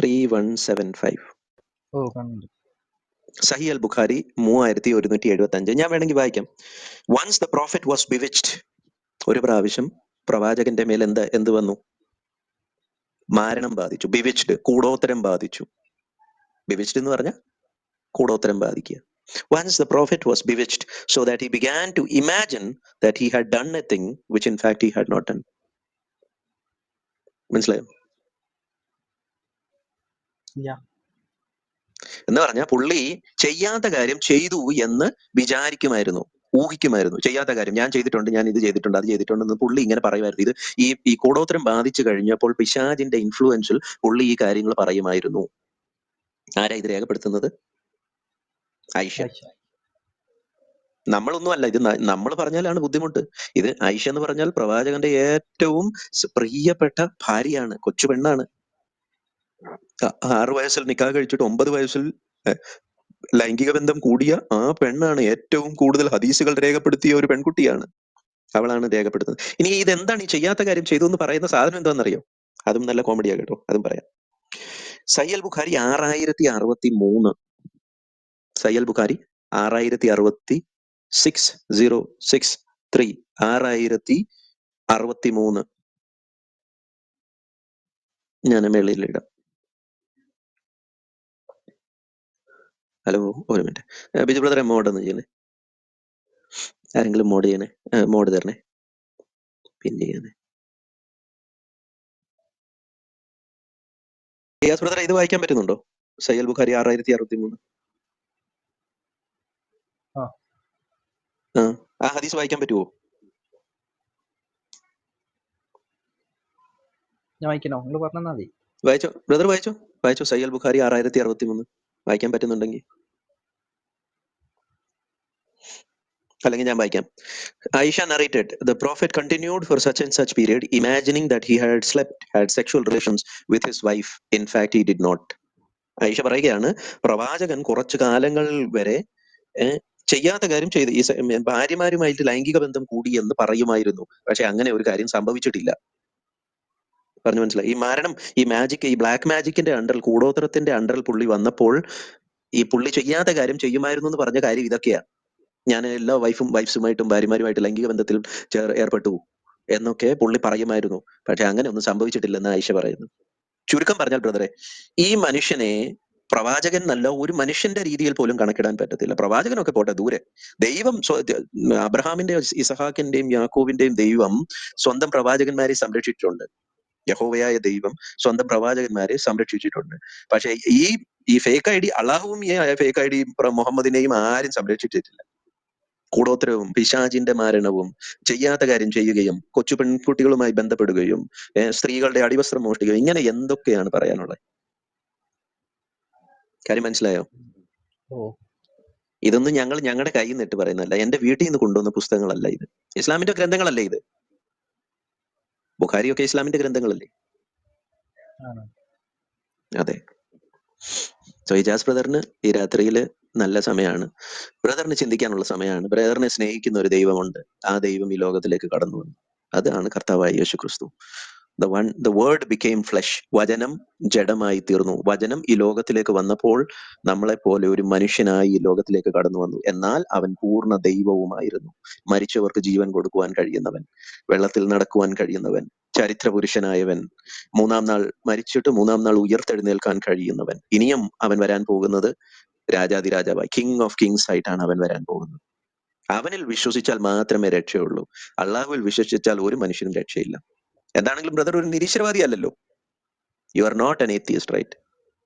Three one seven five. ഓ കാണുന്നുണ്ട്. സഹി അൽ ബുഖാരി മൂവായിരത്തി ഒരുന്നൂറ്റി എഴുപത്തി അഞ്ച് ഞാൻ വേണമെങ്കിൽ വായിക്കാം. Once the prophet was bewitched ഒരു പ്രാവശ്യം പ്രവാചകന്റെ മേൽ എന്ത് എന്ത് വന്നു? മാരണം ബാധിച്ചു. ബിവിച്ച്ഡ് കൂടോത്തരം ബാധിച്ചു. ബിവിച്ച്ഡ് എന്ന് പറഞ്ഞാൽ കൂടോത്തരം ബാധിക്കുക. Once the prophet was bewitched so that he began to imagine that he had done a thing which in fact he had not done മനസ്സിലായോ. എന്ന് പറഞ്ഞാൽ പുള്ളി ചെയ്യാത്ത കാര്യം ചെയ്തു എന്ന് വിചാരിക്കുമായിരുന്നു ഊഹിക്കുമായിരുന്നു. ചെയ്യാത്ത കാര്യം ഞാൻ ചെയ്തിട്ടുണ്ട് ഞാൻ ഇത് ചെയ്തിട്ടുണ്ട് അത് ചെയ്തിട്ടുണ്ട് എന്ന് പുള്ളി ഇങ്ങനെ പറയുമായിരുന്നു. ഇത് ഈ ഈ കൂടോത്തരം ബാധിച്ചു കഴിഞ്ഞപ്പോൾ പിശാജിന്റെ ഇൻഫ്ലുവൻസിൽ പുള്ളി ഈ കാര്യങ്ങൾ പറയുമായിരുന്നു. ആരാ ഇത് രേഖപ്പെടുത്തുന്നത്? ഐഷ. നമ്മളൊന്നും അല്ല ഇത് നമ്മൾ പറഞ്ഞാലാണ് ബുദ്ധിമുട്ട്. ഇത് ഐഷ എന്ന് പറഞ്ഞാൽ പ്രവാചകന്റെ ഏറ്റവും പ്രിയപ്പെട്ട ഭാര്യയാണ് കൊച്ചു പെണ്ണാണ്. ആറ് വയസ്സിൽ നിക്കാഹ് കഴിച്ചിട്ട് ഒമ്പത് വയസ്സിൽ ലൈംഗിക ബന്ധം കൂടിയ ആ പെണ്ണാണ് ഏറ്റവും കൂടുതൽ ഹദീസുകൾ രേഖപ്പെടുത്തിയ ഒരു പെൺകുട്ടിയാണ്. അവളാണ് രേഖപ്പെടുത്തുന്നത്. ഇനി ഇതെന്താണ് ഈ ചെയ്യാത്ത കാര്യം ചെയ്തു എന്ന് പറയുന്ന സാധനം എന്താണെന്നറിയോ? അതും നല്ല കോമഡിയാ കേട്ടോ. അതും പറയാം. സയ്യൽ ബുഖാരി ആറായിരത്തി അറുപത്തി മൂന്ന് സയ്യൽ ബുഖാരി ആറായിരത്തി അറുപത്തി സിക്സ് സീറോ സിക്സ് ത്രീ. ആറായിരത്തി അറുപത്തി മൂന്ന് ഞാൻ മേളിലിടാം ഹലോ ഒരു മിനിറ്റ്. ബിജു ബ്രദറെ മോഡ് ഒന്ന് ചെയ്യണേ. ആരെങ്കിലും മോഡ് ചെയ്യണേ? മോഡ് തരണേ. പിന്നെ ചെയ്യണേ. റിയാസ് ബ്രദറെ ഇത് വായിക്കാൻ പറ്റുന്നുണ്ടോ? സയ്യൽ ബുഖാരി ആറായിരത്തി അറുപത്തി മൂന്ന് ആ ഹദീസ് വായിക്കാൻ പറ്റുമോ ഞാൻ വായിക്കണോ? നിങ്ങൾ പറഞ്ഞാൽ മതി. വായിച്ചോ. ബ്രദർ വായിച്ചോ? വായിച്ചോ? സയ്യൽ ബുഖാരി ആറായിരത്തി അറുപത്തി മൂന്ന് വായിക്കാൻ പറ്റുന്നുണ്ടെങ്കിൽ. അല്ലെങ്കിൽ ഞാൻ വായിക്കാം. Aisha narrated the prophet continued for such and such period imagining that he had slept had sexual relations with his wife in fact he did not Aisha പറയുകയാണ് പ്രവാചകൻ കുറച്ചു കാലങ്ങൾ വരെ ചെയ്യാത്ത കാര്യം ചെയ്ത് ഈ ഭാര്യമാരുമായിട്ട് ലൈംഗിക ബന്ധം കൂടി എന്ന് പറയുമായിരുന്നു. പക്ഷെ അങ്ങനെ ഒരു കാര്യം സംഭവിച്ചിട്ടില്ല. പറഞ്ഞു മനസ്സിലായി? ഈ മരണം ഈ മാജിക് ഈ ബ്ലാക്ക് മാജിക്കിന്റെ അണ്ടറിൽ കൂടോത്രത്തിന്റെ അണ്ടറിൽ പുള്ളി വന്നപ്പോൾ ഈ പുള്ളി ചെയ്യാത്ത കാര്യം ചെയ്യുമായിരുന്നു എന്ന് പറഞ്ഞ കാര്യം ഇതൊക്കെയാ ഞാൻ എല്ലാ വൈഫും വൈഫ്സുമായിട്ടും ഭാര്യമാരുമായിട്ട് ലൈംഗിക ബന്ധത്തിൽ ഏർപ്പെട്ടു എന്നൊക്കെ പുള്ളി പറയുമായിരുന്നു. പക്ഷെ അങ്ങനെ ഒന്നും സംഭവിച്ചിട്ടില്ലെന്ന് ആയിഷ പറയുന്നു. ചുരുക്കം പറഞ്ഞാൽ ബ്രദറെ ഈ മനുഷ്യനെ പ്രവാചകൻ എന്നല്ല ഒരു മനുഷ്യന്റെ രീതിയിൽ പോലും കണക്കിടാൻ പറ്റത്തില്ല. പ്രവാചകനൊക്കെ പോട്ടെ ദൂരെ. ദൈവം അബ്രഹാമിന്റെ ഇസഹാക്കിന്റെയും യാക്കോബിന്റെയും ദൈവം സ്വന്തം പ്രവാചകന്മാരെ സംരക്ഷിച്ചിട്ടുണ്ട്. യഹോവയായ ദൈവം സ്വന്തം പ്രവാചകന്മാരെ സംരക്ഷിച്ചിട്ടുണ്ട്. പക്ഷെ ഈ ഈ ഫേക്ക് ഐ ഡി അള്ളാഹുവും ഈ ഫേക്ക് ഐ ഡി മുഹമ്മദിനെയും ആരും സംരക്ഷിച്ചിട്ടില്ല. കൂടോത്തരവും പിശാചിന്റെ മാരണവും ചെയ്യാത്ത കാര്യം ചെയ്യുകയും കൊച്ചു പെൺകുട്ടികളുമായി ബന്ധപ്പെടുകയും സ്ത്രീകളുടെ അടിവസ്ത്രം മോഷ്ടിക്കുകയും ഇങ്ങനെ എന്തൊക്കെയാണ് പറയാനുള്ളത്? കാര്യം മനസ്സിലായോ? ഇതൊന്നും ഞങ്ങൾ ഞങ്ങളുടെ കയ്യിൽ നിന്നിട്ട് പറയുന്നതല്ല. എന്റെ വീട്ടിൽ നിന്ന് കൊണ്ടുവന്ന പുസ്തകങ്ങളല്ല ഇത്. ഇസ്ലാമിന്റെ ഗ്രന്ഥങ്ങളല്ലേ ഇത്? ബുഖാരിയൊക്കെ ഇസ്ലാമിന്റെ ഗ്രന്ഥങ്ങളല്ലേ? അതെ. സോ ഇജാസ് ബ്രദറിന് ഈ രാത്രിയിൽ നല്ല സമയമാണ് ബ്രദറിന് ചിന്തിക്കാനുള്ള സമയമാണ് ബ്രദറിനെ സ്നേഹിക്കുന്ന ഒരു ദൈവമുണ്ട്. ആ ദൈവം ഈ ലോകത്തിലേക്ക് കടന്നു വന്നു. അതാണ് കർത്താവായ യേശു ക്രിസ്തു the one the word became flesh വചനം ജഡമായി തീർന്നു. വചനം ഈ ലോകത്തിലേക്ക് വന്നപ്പോൾ നമ്മളെ പോലെ ഒരു മനുഷ്യനായി ഈ ലോകത്തിലേക്ക് കടന്നു വന്നു. എന്നാൽ അവൻ പൂർണ ദൈവവുമായിരുന്നു. മരിച്ചവർക്ക് ജീവൻ കൊടുക്കുവാൻ കഴിയുന്നവൻ വെള്ളത്തിൽ നടക്കുവാൻ കഴിയുന്നവൻ ചരിത്ര പുരുഷനായവൻ മൂന്നാം നാൾ മരിച്ചിട്ട് മൂന്നാം നാൾ ഉയർത്തെഴുന്നേൽക്കാൻ കഴിയുന്നവൻ. ഇനിയും അവൻ വരാൻ പോകുന്നത് രാജാതിരാജാവായി. കിങ് ഓഫ് കിങ്സ് ആയിട്ടാണ് അവൻ വരാൻ പോകുന്നത്. അവനിൽ വിശ്വസിച്ചാൽ മാത്രമേ രക്ഷയുള്ളൂ. അള്ളാഹുവിൽ വിശ്വസിച്ചാൽ ഒരു മനുഷ്യനും രക്ഷയില്ല. എന്താണെങ്കിലും ബ്രദർ ഒരു നിരീശ്വരവാദി അല്ലല്ലോ you are not an atheist right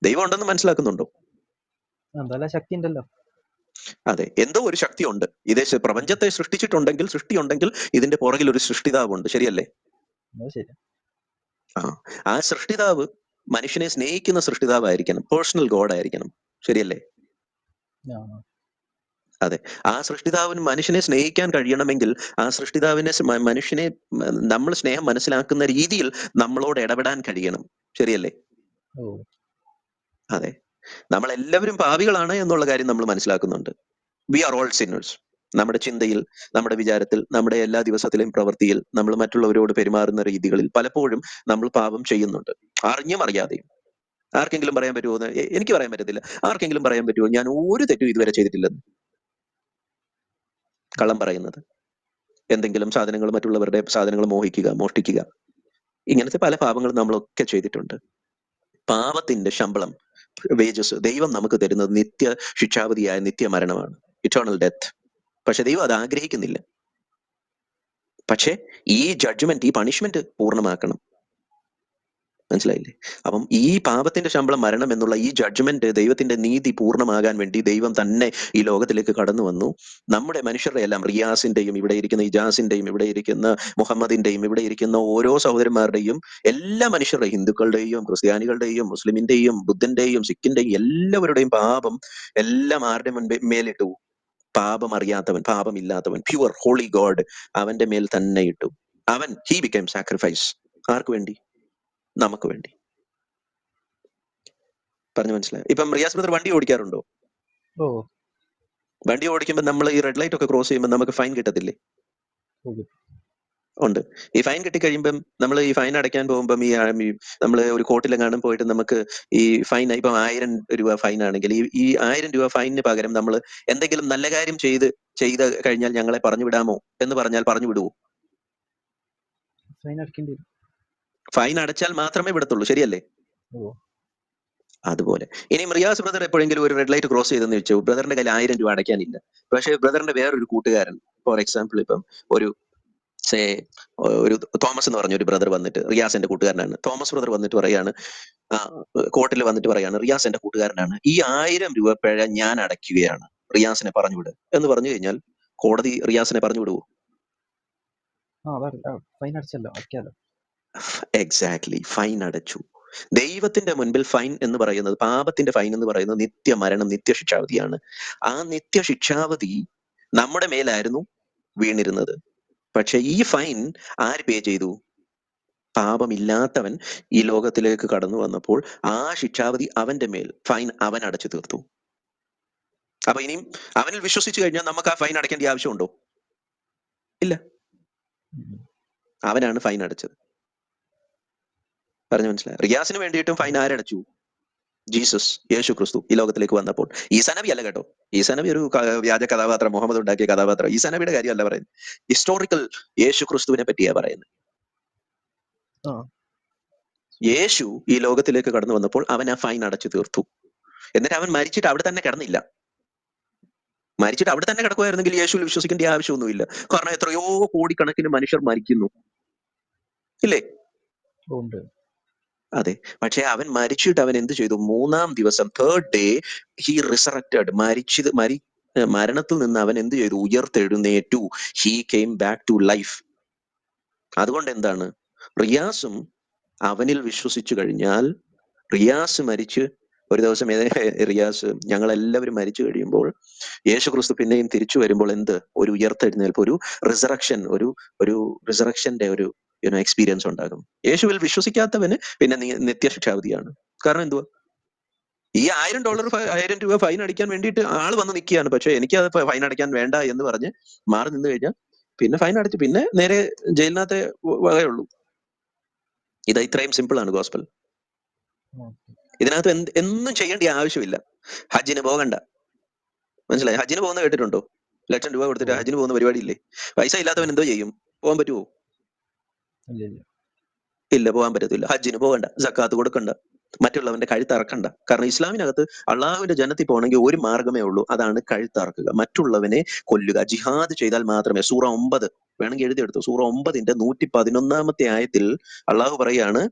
ദൈവം ഉണ്ടെന്ന് മനസ്സിലാക്കുന്നുണ്ടോ? ശക്തി ഉണ്ടല്ലോ അതെ എന്തോ ഒരു ശക്തി ഉണ്ട് ഇതേ പ്രപഞ്ചത്തെ സൃഷ്ടിച്ചിട്ടുണ്ടെങ്കിൽ സൃഷ്ടിയുണ്ടെങ്കിൽ ഇതിന്റെ പുറകിൽ ഒരു സൃഷ്ടിതാവുണ്ട്. ശരിയല്ലേ? ആ ആ സൃഷ്ടിതാവ് മനുഷ്യനെ സ്നേഹിക്കുന്ന സൃഷ്ടിതാവായിരിക്കണം. പേഴ്സണൽ ഗോഡ് ആയിരിക്കണം. ശരിയല്ലേ? ആ. ആ സൃഷ്ടിതാവിന് മനുഷ്യനെ സ്നേഹിക്കാൻ കഴിയണമെങ്കിൽ ആ സൃഷ്ടിതാവിനെ സ് മ- മനുഷ്യനെ നമ്മൾ സ്നേഹം മനസ്സിലാക്കുന്ന രീതിയിൽ നമ്മളോട് ഇടപെടാൻ കഴിയണം. ശരിയല്ലേ? ഓ. അതെ. നമ്മൾ എല്ലാവരും പാവികളാണ് എന്നുള്ള കാര്യം നമ്മൾ മനസ്സിലാക്കുന്നുണ്ട്. വി ആർ ഓൾ സിന്നേഴ്സ് നമ്മുടെ ചിന്തയിൽ നമ്മുടെ വിചാരത്തിൽ നമ്മുടെ എല്ലാ ദിവസത്തിലെയും പ്രവൃത്തിയിൽ നമ്മൾ മറ്റുള്ളവരോട് പെരുമാറുന്ന രീതികളിൽ പലപ്പോഴും നമ്മൾ പാപം ചെയ്യുന്നുണ്ട്. അറിഞ്ഞും അറിയാതെയും. ആർക്കെങ്കിലും പറയാൻ പറ്റുമോ എന്ന്? എനിക്ക് പറയാൻ പറ്റത്തില്ല. ആർക്കെങ്കിലും പറയാൻ പറ്റുമോ? ഞാൻ ഒരു തെറ്റും ഇതുവരെ ചെയ്തിട്ടില്ലെന്ന്. കള്ളം പറയുന്നത്. എന്തെങ്കിലും സാധനങ്ങൾ മറ്റുള്ളവരുടെ സാധനങ്ങൾ മോഹിക്കുക മോഷ്ടിക്കുക. ഇങ്ങനത്തെ പല പാപങ്ങളും നമ്മളൊക്കെ ചെയ്തിട്ടുണ്ട്. പാപത്തിന്റെ ശമ്പളം വേജസ് ദൈവം നമുക്ക് തരുന്നത് നിത്യ ശിക്ഷാവധിയായ നിത്യ മരണമാണ്. ഇറ്റേണൽ ഡെത്ത് പക്ഷെ ദൈവം അത് ആഗ്രഹിക്കുന്നില്ല. പക്ഷേ ഈ ജഡ്ജ്മെന്റ് ഈ പണിഷ്മെന്റ് പൂർണമാക്കണം. മനസ്സിലായില്ലേ? അപ്പം ഈ പാപത്തിന്റെ ശമ്പളം മരണം എന്നുള്ള ഈ ജഡ്ജ്മെന്റ് ദൈവത്തിന്റെ നീതി പൂർണമാകാൻ വേണ്ടി ദൈവം തന്നെ ഈ ലോകത്തിലേക്ക് കടന്നു വന്നു. നമ്മുടെ മനുഷ്യരുടെ എല്ലാം റിയാസിന്റെയും ഇവിടെ ഇരിക്കുന്ന ഇജാസിന്റെയും ഇവിടെ ഇരിക്കുന്ന മുഹമ്മദിന്റെയും ഇവിടെ ഇരിക്കുന്ന ഓരോ സഹോദരന്മാരുടെയും എല്ലാ മനുഷ്യരുടെ ഹിന്ദുക്കളുടെയും ക്രിസ്ത്യാനികളുടെയും മുസ്ലിമിന്റെയും ബുദ്ധന്റെയും സിഖിന്റെയും എല്ലാവരുടെയും പാപം എല്ലാം ആരുടെ മുൻപേ മേലിട്ടു? പാപം അറിയാത്തവൻ പാപമില്ലാത്തവൻ പ്യുവർ ഹോളി ഗോഡ് അവന്റെ മേൽ തന്നെ ഇട്ടു. അവൻ ഹി ബിക്കം സാക്രിഫൈസ് ആർക്ക് വേണ്ടി? നമുക്ക് വേണ്ടി. പറഞ്ഞു മനസ്സിലായി? ഇപ്പം റിയാസ് ബ്രദർ വണ്ടി ഓടിക്കാറുണ്ടോ? ഓ. വണ്ടി ഓടിക്കുമ്പോൾ നമ്മൾ ഈ റെഡ് ലൈറ്റ് ഒക്കെ ക്രോസ് ചെയ്യുമ്പോൾ നമുക്ക് ഫൈൻ കിട്ടത്തില്ലേ? ഉണ്ട്. ഈ ഫൈൻ കിട്ടിക്കഴിയുമ്പം നമ്മൾ ഈ ഫൈൻ അടയ്ക്കാൻ പോകുമ്പം ഈ നമ്മൾ ഒരു കോർട്ടിലെങ്ങാനും പോയിട്ട് നമുക്ക് ഈ ഫൈൻ ഇപ്പം ആയിരം രൂപ ഫൈൻ ആണെങ്കിൽ ഈ ഈ ആയിരം രൂപ ഫൈനിന് പകരം നമ്മൾ എന്തെങ്കിലും നല്ല കാര്യം ചെയ്ത് ചെയ്ത് കഴിഞ്ഞാൽ ഞങ്ങളെ പറഞ്ഞു വിടാമോ എന്ന് പറഞ്ഞാൽ പറഞ്ഞു വിടുവോ ഫൈൻ അടക്കേണ്ടി വരും. ഫൈൻ അടച്ചാൽ മാത്രമേ വിടത്തുള്ളൂ. ശരിയല്ലേ? അതുപോലെ. ഇനി റിയാസ് ബ്രദർ എപ്പോഴെങ്കിലും ഒരു റെഡ് ലൈറ്റ് ക്രോസ് ചെയ്തെന്ന് വെച്ചു ബ്രദറിന്റെ കയ്യിൽ ആയിരം രൂപ അടയ്ക്കാനില്ല. പക്ഷേ ബ്രദറിന്റെ വേറൊരു കൂട്ടുകാരൻ ഫോർ എക്സാമ്പിൾ ഇപ്പം ഒരു സേ ഒരു തോമസ് എന്ന് പറഞ്ഞ ഒരു ബ്രദർ വന്നിട്ട് റിയാസിന്റെ കൂട്ടുകാരനാണ്. തോമസ് ബ്രദർ വന്നിട്ട് പറയാണ് കോർട്ടിൽ വന്നിട്ട് പറയാണ് റിയാസ് എന്റെ കൂട്ടുകാരനാണ് ഈ ആയിരം രൂപ പിഴ ഞാൻ അടയ്ക്കുകയാണ്. റിയാസിനെ പറഞ്ഞുവിട് എന്ന് പറഞ്ഞു കഴിഞ്ഞാൽ കോടതി റിയാസിനെ പറഞ്ഞു വിടുവോ? എക്സാക്ട്ലി ഫൈൻ അടച്ചു. ദൈവത്തിന്റെ മുൻപിൽ ഫൈൻ എന്ന് പറയുന്നത് പാപത്തിന്റെ ഫൈൻ എന്ന് പറയുന്നത് നിത്യമരണം നിത്യശിക്ഷാവധിയാണ്. ആ നിത്യശിക്ഷാവധി നമ്മുടെ മേലായിരുന്നു വീണിരുന്നത്. പക്ഷെ ഈ ഫൈൻ ആര് പേ ചെയ്തു? പാപമില്ലാത്തവൻ ഈ ലോകത്തിലേക്ക് കടന്നു വന്നപ്പോൾ ആ ശിക്ഷാവധി അവന്റെ മേൽ ഫൈൻ അവൻ അടച്ചു തീർത്തു. അപ്പൊ ഇനിയും അവനിൽ വിശ്വസിച്ചു കഴിഞ്ഞാൽ നമുക്ക് ആ ഫൈൻ അടയ്ക്കേണ്ട ആവശ്യമുണ്ടോ? ഇല്ല. അവനാണ് ഫൈൻ അടച്ചത്. പറഞ്ഞു മനസ്സിലായി? റിയാസിന് വേണ്ടിയിട്ടും ഫൈൻ ആരടച്ചു ജീസസ് യേശു ക്രിസ്തു ഈ ലോകത്തിലേക്ക് വന്നപ്പോൾ. ഈസാനബി അല്ല കേട്ടോ. ഈസാനബി ഒരു വ്യാജ കഥാപാത്രം മുഹമ്മദ് ഉണ്ടാക്കിയ കഥാപാത്രം. ഈസാനബിയുടെ കാര്യമല്ല പറയുന്നത്. ഹിസ്റ്റോറിക്കൽ യേശു ക്രിസ്തുവിനെ പറ്റിയാ പറയുന്നത്. യേശു ഈ ലോകത്തിലേക്ക് കടന്നു വന്നപ്പോൾ അവൻ ആ ഫൈൻ അടച്ചു തീർത്തു. എന്നിട്ട് അവൻ മരിച്ചിട്ട് അവിടെ തന്നെ കിടന്നില്ല. മരിച്ചിട്ട് അവിടെ തന്നെ കിടക്കുമായിരുന്നെങ്കിൽ യേശുവിൽ വിശ്വസിക്കേണ്ട ആവശ്യമൊന്നുമില്ല. കാരണം എത്രയോ കോടിക്കണക്കിന് മനുഷ്യർ മരിക്കുന്നു. ഇല്ലേ? അതെ. പക്ഷെ അവൻ മരിച്ചിട്ട് അവൻ എന്ത് ചെയ്തു? മൂന്നാം ദിവസം തേർഡ് ഡേ ഹി റിസറക്റ്റഡ് മരിച്ചത് മരി മരണത്തിൽ നിന്ന് അവൻ എന്ത് ചെയ്തു? ഉയർത്തെഴുന്നേറ്റു. He came back to life അതുകൊണ്ട് എന്താണ്? റിയാസും അവനിൽ വിശ്വസിച്ചു കഴിഞ്ഞാൽ റിയാസ് മരിച്ച് ഒരു ദിവസം റിയാസ് ഞങ്ങളെല്ലാവരും മരിച്ചു കഴിയുമ്പോൾ യേശു ക്രിസ്തു പിന്നെയും തിരിച്ചു വരുമ്പോൾ എന്ത്? ഒരു ഉയർത്തെഴുന്നേൽപ്പ് ഒരു റിസറക്ഷൻ ഒരു ഒരു റിസറക്ഷന്റെ ഒരു യുനോ എക്സ്പീരിയൻസ് ഉണ്ടാകും യേശുവിൽ വിശ്വസിക്കാത്തവന് പിന്നെ നിത്യ നിത്യശിക്ഷാവധിയാണ്. കാരണം എന്തുവാ? ഈ ആയിരം ഡോളർ ആയിരം രൂപ ഫൈൻ അടിക്കാൻ വേണ്ടിയിട്ട് ആൾ വന്ന് നിൽക്കുകയാണ് പക്ഷെ എനിക്ക് അത് ഫൈൻ അടിക്കാൻ വേണ്ട എന്ന് പറഞ്ഞ് മാറി നിന്ന് കഴിഞ്ഞാൽ പിന്നെ ഫൈൻ അടിച്ച് പിന്നെ നേരെ ജയിലിനകത്തെ വകയുള്ളൂ. ഇത് ഇത്രയും സിമ്പിൾ ആണ് ഗോസ്പൽ ഇതിനകത്ത് എന്ത് എന്നും ചെയ്യേണ്ട ആവശ്യമില്ല. ഹജ്ജിന് പോകണ്ട. മനസ്സിലായി? ഹജ്ജിന് പോകുന്ന കേട്ടിട്ടുണ്ടോ? ലക്ഷം രൂപ കൊടുത്തിട്ട്. ഹജ്ജിന് പോകുന്ന പരിപാടി ഇല്ലേ പൈസ ഇല്ലാത്തവൻ എന്തോ ചെയ്യും? പോകാൻ പറ്റുമോ ഇല്ല പോകാൻ പറ്റത്തില്ല. ഹജ്ജിന് പോകണ്ട ജക്കാത്ത് കൊടുക്കണ്ട മറ്റുള്ളവന്റെ കഴുത്തറക്കണ്ട. കാരണം ഇസ്ലാമിനകത്ത് അള്ളാഹുവിന്റെ ജനത്തിൽ പോകണമെങ്കിൽ ഒരു മാർഗമേ ഉള്ളൂ. അതാണ് കഴുത്തറക്കുക. മറ്റുള്ളവനെ കൊല്ലുക. ജിഹാദ് ചെയ്താൽ മാത്രമേ സൂറ ഒമ്പത് വേണമെങ്കിൽ എഴുതിയെടുത്തു. സൂറ ഒമ്പതിന്റെ നൂറ്റി പതിനൊന്നാമത്തെ ആയത്തിൽ അള്ളാഹു പറയാണ്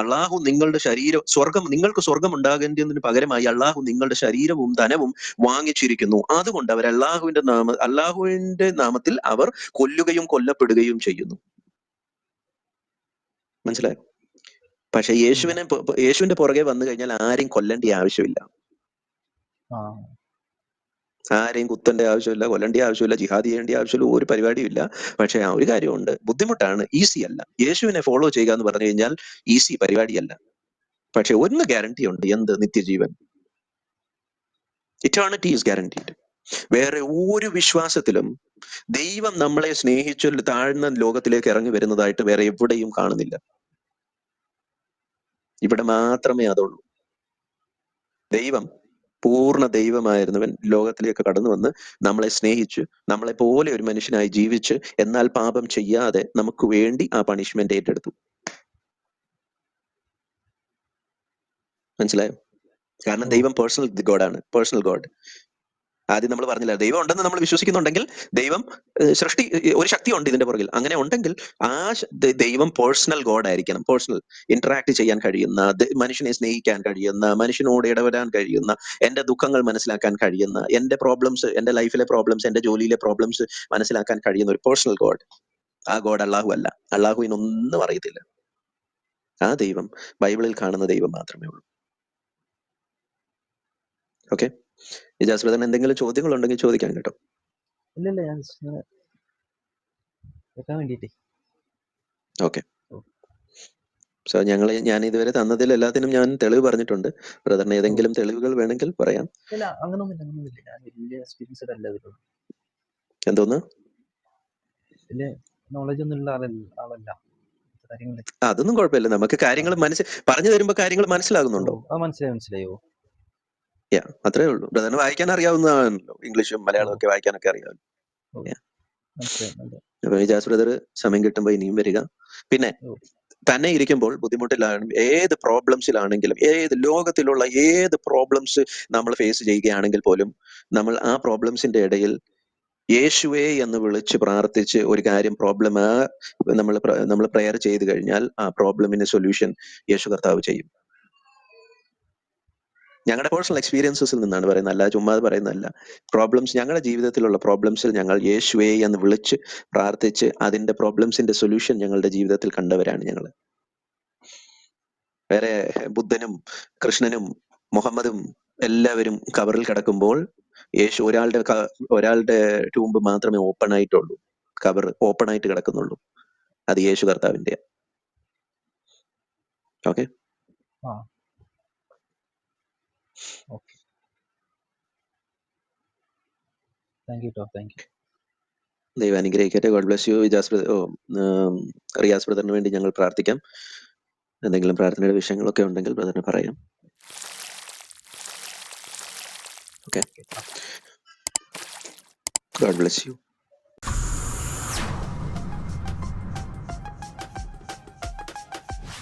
അള്ളാഹു നിങ്ങളുടെ ശരീരം സ്വർഗം നിങ്ങൾക്ക് സ്വർഗം ഉണ്ടാകേണ്ടതിന് പകരമായി അള്ളാഹു നിങ്ങളുടെ ശരീരവും ധനവും വാങ്ങിച്ചിരിക്കുന്നു. അതുകൊണ്ട് അവർ അള്ളാഹുവിന്റെ നാമ അള്ളാഹുവിന്റെ നാമത്തിൽ അവർ കൊല്ലുകയും കൊല്ലപ്പെടുകയും ചെയ്യുന്നു. മനസ്സിലായോ? പക്ഷെ യേശുവിനെ യേശുവിന്റെ പുറകെ വന്നു കഴിഞ്ഞാൽ ആരെയും കൊല്ലേണ്ട ആവശ്യമില്ല. ആരെയും കുത്തേണ്ട ആവശ്യമില്ല കൊല്ലേണ്ട ആവശ്യമില്ല ജിഹാദ് ചെയ്യേണ്ട ആവശ്യമില്ല ഒരു പരിപാടിയും ഇല്ല. പക്ഷെ ആ ഒരു കാര്യമുണ്ട്. ബുദ്ധിമുട്ടാണ് ഈസി അല്ല. യേശുവിനെ ഫോളോ ചെയ്യുക എന്ന് പറഞ്ഞു കഴിഞ്ഞാൽ ഈസി പരിപാടിയല്ല. പക്ഷെ ഒന്ന് ഗ്യാരണ്ടി ഉണ്ട് എന്ത്? നിത്യജീവൻ. ഇറ്റേണിറ്റി ഈസ് ഗ്യാരണ്ടീഡ് വേറെ ഒരു വിശ്വാസത്തിലും ദൈവം നമ്മളെ സ്നേഹിച്ചു താഴ്ന്ന ലോകത്തിലേക്ക് ഇറങ്ങി വരുന്നതായിട്ട് വേറെ എവിടെയും കാണുന്നില്ല. ഇവിടെ മാത്രമേ അതുള്ളൂ. ദൈവം പൂർണ ദൈവമായിരുന്നവൻ ലോകത്തിലേക്ക് കടന്നു വന്ന് നമ്മളെ സ്നേഹിച്ച് നമ്മളെ പോലെ ഒരു മനുഷ്യനായി ജീവിച്ച് എന്നാൽ പാപം ചെയ്യാതെ നമുക്ക് വേണ്ടി ആ പണിഷ്മെന്റ് ഏറ്റെടുത്തു. മനസ്സിലായോ? കാരണം ദൈവം പേഴ്സണൽ ഗോഡാണ് പേഴ്സണൽ ഗോഡ്. ആദ്യം നമ്മൾ പറഞ്ഞില്ല ദൈവം ഉണ്ടെന്ന് നമ്മൾ വിശ്വസിക്കുന്നുണ്ടെങ്കിൽ ദൈവം സൃഷ്ടി ഒരു ശക്തി ഉണ്ട് ഇതിന്റെ പുറകിൽ. അങ്ങനെ ഉണ്ടെങ്കിൽ ആ ദൈവം പേഴ്സണൽ ഗോഡ് ആയിരിക്കണം. പേഴ്സണൽ ഇന്ററാക്ട് ചെയ്യാൻ കഴിയുന്ന മനുഷ്യനെ സ്നേഹിക്കാൻ കഴിയുന്ന മനുഷ്യനോട് ഇടപെടാൻ കഴിയുന്ന എന്റെ ദുഃഖങ്ങൾ മനസ്സിലാക്കാൻ കഴിയുന്ന എന്റെ പ്രോബ്ലംസ് എന്റെ ലൈഫിലെ പ്രോബ്ലംസ് എന്റെ ജോലിയിലെ പ്രോബ്ലംസ് മനസ്സിലാക്കാൻ കഴിയുന്ന ഒരു പേഴ്സണൽ ഗോഡ് ആ ഗോഡ് അള്ളാഹു അല്ല. അള്ളാഹുവിനൊന്നും അറിയത്തില്ല. ആ ദൈവം ബൈബിളിൽ കാണുന്ന ദൈവം മാത്രമേ ഉള്ളൂ. ഓക്കെ ഇജാസ്ബ്രദൻ എന്തെങ്കിലും ചോദ്യങ്ങൾ ഉണ്ടെങ്കിൽ ചോദിക്കാം കേട്ടോ. ഇല്ലല്ല ഇല്ല ഞാൻ just ഇങ്ങനെ കേൾക്കാൻ വേണ്ടിയിട്ടേ. ഓക്കെ. സോ ഞങ്ങൾ ഞാൻ ഇതുവരെ തന്നതിൽ എല്ലാത്തിനും ഞാൻ തെളിവ് പറഞ്ഞിട്ടുണ്ട്. ബ്രദറിന് ഏതെങ്കിലും തെളിവുകൾ വേണമെങ്കിൽ പറയാം. ഇല്ല അങ്ങനൊന്നുമില്ല അങ്ങനൊന്നുമില്ല. ഞാൻ വലിയ എക്സ്പീരിയൻസ്ഡ് അല്ല ഇതിലൊന്നും എന്തോന്ന്? വലിയ നോളജ് ഒന്നും ഉള്ള ആളല്ല ആളല്ല. ഇങ്ങനത്തെ കാര്യങ്ങളൊക്കെ ആ, അതൊന്നും കുഴപ്പമില്ല. നമുക്ക് കാര്യങ്ങൾ മനസ്സിൽ പറഞ്ഞു തരുമ്പോൾ കാര്യങ്ങൾ മനസ്സിലാകുന്നുണ്ടോ? മനസ്സിലായോ അത്രേ ഉള്ളൂ. ബ്രദറിന് വായിക്കാൻ അറിയാവുന്നതാണല്ലോ. ഇംഗ്ലീഷും മലയാളവും ഒക്കെ വായിക്കാനൊക്കെ അറിയാവുന്നു അപ്പൊ വിജാസ് ബ്രദർ സമയം കിട്ടുമ്പോൾ ഇനിയും വരിക. പിന്നെ ഓ. തന്നെ ഇരിക്കുമ്പോൾ ബുദ്ധിമുട്ടിലാണ് ഏത് പ്രോബ്ലംസിലാണെങ്കിലും ഏത് ലോകത്തിലുള്ള ഏത് പ്രോബ്ലംസ് നമ്മൾ ഫേസ് ചെയ്യുകയാണെങ്കിൽ പോലും നമ്മൾ ആ പ്രോബ്ലംസിന്റെ ഇടയിൽ യേശുവേ എന്ന് വിളിച്ച് പ്രാർത്ഥിച്ച് ഒരു കാര്യം പ്രോബ്ലം ആ നമ്മൾ നമ്മൾ പ്രെയർ ചെയ്ത് കഴിഞ്ഞാൽ ആ പ്രോബ്ലമിന് സൊല്യൂഷൻ യേശു കർത്താവ് ചെയ്യും. ഞങ്ങളുടെ പേഴ്സണൽ എക്സ്പീരിയൻസസിൽ നിന്നാണ് പറയുന്നത്. അല്ല ചുമ്മാ പറയുന്നതല്ല. പ്രോബ്ലംസ് ഞങ്ങളുടെ ജീവിതത്തിലുള്ള പ്രോബ്ലംസിൽ ഞങ്ങൾ യേശുവേ എന്ന് വിളിച്ച് പ്രാർത്ഥിച്ച് അതിന്റെ പ്രോബ്ലംസിന്റെ സൊല്യൂഷൻ ഞങ്ങളുടെ ജീവിതത്തിൽ കണ്ടവരാണ് ഞങ്ങൾ വേറെ ബുദ്ധനും കൃഷ്ണനും മുഹമ്മദും എല്ലാവരും കവറിൽ കിടക്കുമ്പോൾ യേശു ഒരാളുടെ ഒരാളുടെ ടൂമ്പ് മാത്രമേ ഓപ്പൺ ആയിട്ടുള്ളൂ. കവർ ഓപ്പൺ ആയിട്ട് കിടക്കുന്നുള്ളൂ. അത് യേശു കർത്താവിന്റെ okay okay thank you too thank you ദൈവം അനുഗ്രഹിക്കട്ടെ. ഗോഡ് ബ്ലസ് യു ബ്രദർ ഓ ഉം, റിയാസ് ബ്രദറിന് വേണ്ടി ഞങ്ങൾ പ്രാർത്ഥിക്കാം. എന്തെങ്കിലും പ്രാർത്ഥനയുടെ വിഷയങ്ങളൊക്കെ ഉണ്ടെങ്കിൽ ബ്രദറിന് പറയാം. Okay God bless U